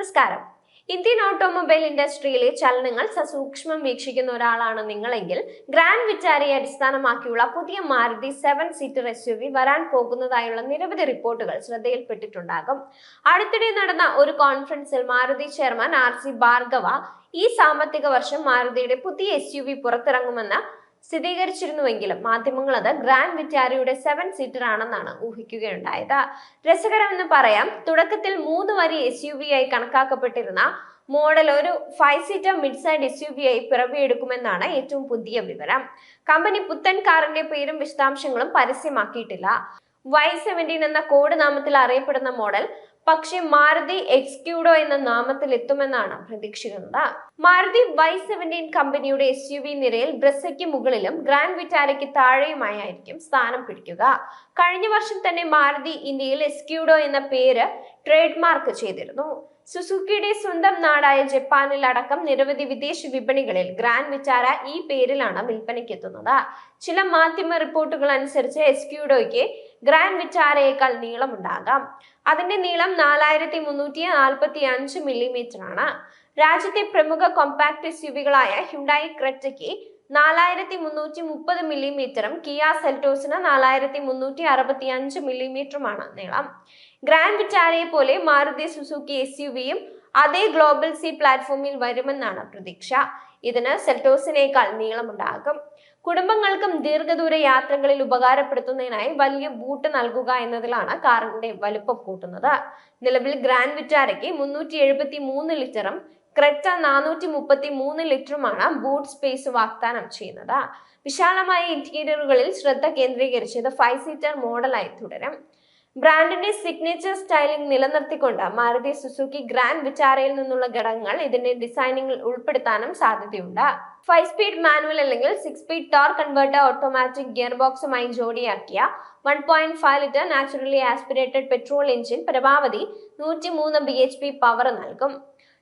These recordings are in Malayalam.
നമസ്കാരം. ഇന്ത്യൻ ഓട്ടോമൊബൈൽ ഇൻഡസ്ട്രിയിലെ ചലനങ്ങൾ സസൂക്ഷ്മം വീക്ഷിക്കുന്ന ഒരാളാണ് നിങ്ങളെങ്കിൽ ഗ്രാൻഡ് വിറ്റാരയെ അടിസ്ഥാനമാക്കിയുള്ള പുതിയ Maruti seven seater S U V വരാൻ പോകുന്നതായുള്ള നിരവധി റിപ്പോർട്ടുകൾ ശ്രദ്ധയിൽപ്പെട്ടിട്ടുണ്ടാകും. അടുത്തിടെ നടന്ന ഒരു കോൺഫറൻസിൽ Maruti chairman R C Bhargava ഈ സാമ്പത്തിക വർഷം മാരുതിയുടെ പുതിയ എസ് യു വി പുറത്തിറങ്ങുമെന്ന് സ്ഥിരീകരിച്ചിരുന്നുവെങ്കിലും മാധ്യമങ്ങൾ അത് ഗ്രാൻഡ് വിറ്റാരിയുടെ സെവൻ സീറ്റർ ആണെന്നാണ് ഊഹിക്കുകയുണ്ടായത്. രസകരമെന്ന് പറയാം തുടക്കത്തിൽ മൂന്ന് വരി എസ് യു വി ആയി കണക്കാക്കപ്പെട്ടിരുന്ന മോഡൽ ഒരു five seater mid size S U V ആയി പിറവിയെടുക്കുമെന്നാണ് ഏറ്റവും പുതിയ വിവരം. കമ്പനി പുത്തൻ കാറിന്റെ പേരും വിശദാംശങ്ങളും പരസ്യമാക്കിയിട്ടില്ല. വൈ സെവന്റീൻ എന്ന കോഡ് നാമത്തിൽ അറിയപ്പെടുന്ന മോഡൽ പക്ഷേ മാരുതി എക്സ്ക്യൂഡോ എന്ന നാമത്തിൽ എത്തുമെന്നാണ് പ്രതീക്ഷിക്കുന്നത്. മാരുതി വൈ സെവന്റീൻ കമ്പനിയുടെ എസ് യു വി നിരയിൽ ബ്രസയ്ക്ക് മുകളിലും ഗ്രാൻഡ് വിറ്റാരയ്ക്ക് താഴെയുമായിരിക്കും സ്ഥാനം പിടിക്കുക. കഴിഞ്ഞ വർഷം തന്നെ മാരുതി ഇന്ത്യയിൽ എസ്ക്യൂഡോ എന്ന പേര് ട്രേഡ് മാർക്ക് ചെയ്തിരുന്നു. സുസുക്കിയുടെ സ്വന്തം നാടായ ജപ്പാനിൽ അടക്കം നിരവധി വിദേശ വിപണികളിൽ ഗ്രാൻഡ് വിചാര ഈ പേരിലാണ് വിൽപ്പനയ്ക്ക് എത്തുന്നത്. ചില മാധ്യമ റിപ്പോർട്ടുകൾ അനുസരിച്ച് എസ്ക്യൂഡോയ്ക്ക് ഗ്രാൻഡ് വിറ്റാരയേക്കാൾ നീളമുണ്ടാകാം. അതിന്റെ നീളം നാലായിരത്തി മുന്നൂറ്റി നാൽപ്പത്തി അഞ്ച് മില്ലിമീറ്റർ ആണ്. രാജ്യത്തെ പ്രമുഖ കോമ്പാക്ട് എസ് യുവികളായ ഹ്യുണ്ടായി ക്രെറ്റയ്ക്ക് നാലായിരത്തി മുന്നൂറ്റി മുപ്പത് മില്ലിമീറ്ററും കിയ സെൽറ്റോസിന് നാലായിരത്തി മുന്നൂറ്റി അറുപത്തി അഞ്ച് മില്ലിമീറ്ററുമാണ് നീളം. ഗ്രാൻഡ് വിറ്റാരയെ പോലെ മാരുതി സുസുക്കി എസ് യു വിയും അതേ ഗ്ലോബൽ സി പ്ലാറ്റ്ഫോമിൽ വരുമെന്നാണ് പ്രതീക്ഷ. ഇതിന് സെൽറ്റോസിനേക്കാൾ നീളമുണ്ടാകും. കുടുംബങ്ങൾക്കും ദീർഘദൂര യാത്രകളിൽ ഉപകാരപ്പെടുത്തുന്നതിനായി വലിയ ബൂട്ട് നൽകുക എന്നതിലാണ് കാറിന്റെ വലുപ്പം കൂട്ടുന്നത്. നിലവിൽ ഗ്രാൻഡ് വിറ്റാരയ്ക്ക് മുന്നൂറ്റി എഴുപത്തി മൂന്ന് ലിറ്ററും ക്രെറ്റ നാനൂറ്റി മുപ്പത്തി മൂന്ന് ലിറ്ററുമാണ് ബൂട്ട് സ്പേസ് വാഗ്ദാനം ചെയ്യുന്നത്. വിശാലമായ ഇന്റീരിയറുകളിൽ ശ്രദ്ധ കേന്ദ്രീകരിച്ചത് ഫൈവ് സീറ്റർ മോഡലായി തുടരും. ബ്രാൻഡിന്റെ സിഗ്നേച്ചർ സ്റ്റൈലിംഗ് നിലനിർത്തിക്കൊണ്ട് മാരുതി സുസുക്കി ഗ്രാൻഡ് വിചാരയിൽ നിന്നുള്ള ഘടകങ്ങൾ ഇതിന്റെ ഡിസൈനിങ്ങിൽ ഉൾപ്പെടുത്താനും സാധ്യതയുണ്ട്. ഫൈവ് സ്പീഡ് മാനുവൽ അല്ലെങ്കിൽ six speed torque converter automatic gear ബോക്സുമായി ജോഡിയാക്കിയ one point five litre naturally aspirated petrol engine പരമാവധി നൂറ്റി മൂന്ന് ബി എച്ച് പി പവർ നൽകും.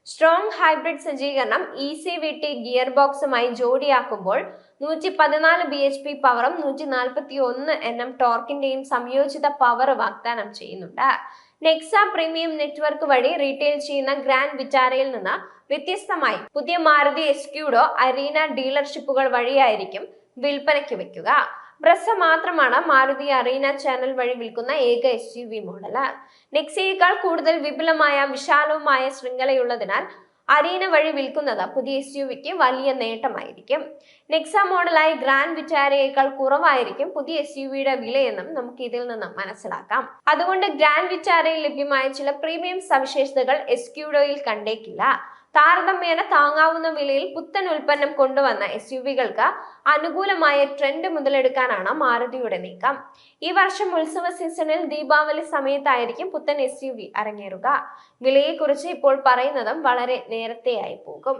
സ്ട്രോങ് ഹൈബ്രിഡ് സജ്ജീകരണം E C V T gear ബോക്സുമായി ജോഡിയാക്കുമ്പോൾ നൂറ്റി പതിനാല് ബി എച്ച് പി പവറും നൂറ്റി നാൽപ്പത്തി ഒന്ന് എൻ എം ടോർക്കിന്റെയും സംയോജിത പവർ വാഗ്ദാനം ചെയ്യുന്നുണ്ട്. നെക്സ പ്രീമിയം നെറ്റ്വർക്ക് വഴി റീറ്റെയിൽ ചെയ്യുന്ന ഗ്രാൻഡ് വിറ്റാരയിൽ നിന്ന് വ്യത്യസ്തമായി പുതിയ മാരുതി എസ്ക്യൂഡോ അരീന ഡീലർഷിപ്പുകൾ വഴിയായിരിക്കും വിൽപ്പനയ്ക്ക് വെക്കുക. ബ്രസ മാത്രമാണ് മാരുതി അറീന ചാനൽ വഴി വിൽക്കുന്ന ഏക എസ് യു വി മോഡൽ നെക്സയേക്കാൾ കൂടുതൽ വിപുലമായ വിശാലവുമായ ശൃംഖലയുള്ളതിനാൽ അരീന വഴി വിൽക്കുന്നത് പുതിയ എസ് യു വിക്ക് വലിയ നേട്ടമായിരിക്കും. നെക്സ മോഡലായി ഗ്രാൻഡ് വിറ്റാരയേക്കാൾ കുറവായിരിക്കും പുതിയ എസ് യു വിയുടെ വിലയെന്നും നമുക്ക് ഇതിൽ നിന്ന് മനസ്സിലാക്കാം. അതുകൊണ്ട് ഗ്രാൻഡ് വിറ്റാരയിൽ ലഭ്യമായ ചില പ്രീമിയം സവിശേഷതകൾ എസ്ക്യൂഡോയിൽ കണ്ടേക്കില്ല. താരതമ്യേന താങ്ങാവുന്ന വിലയിൽ പുത്തൻ ഉൽപ്പന്നം കൊണ്ടുവന്ന എസ് യു വികൾക്ക് അനുകൂലമായ ട്രെൻഡ് മുതലെടുക്കാനാണ് മാരുതിയുടെ നീക്കം. ഈ വർഷം ഉത്സവ സീസണിൽ ദീപാവലി സമയത്തായിരിക്കും പുത്തൻ എസ് യു വി അരങ്ങേറുക. വിലയെക്കുറിച്ച് ഇപ്പോൾ പറയുന്നതും വളരെ നേരത്തെയായി പോകും.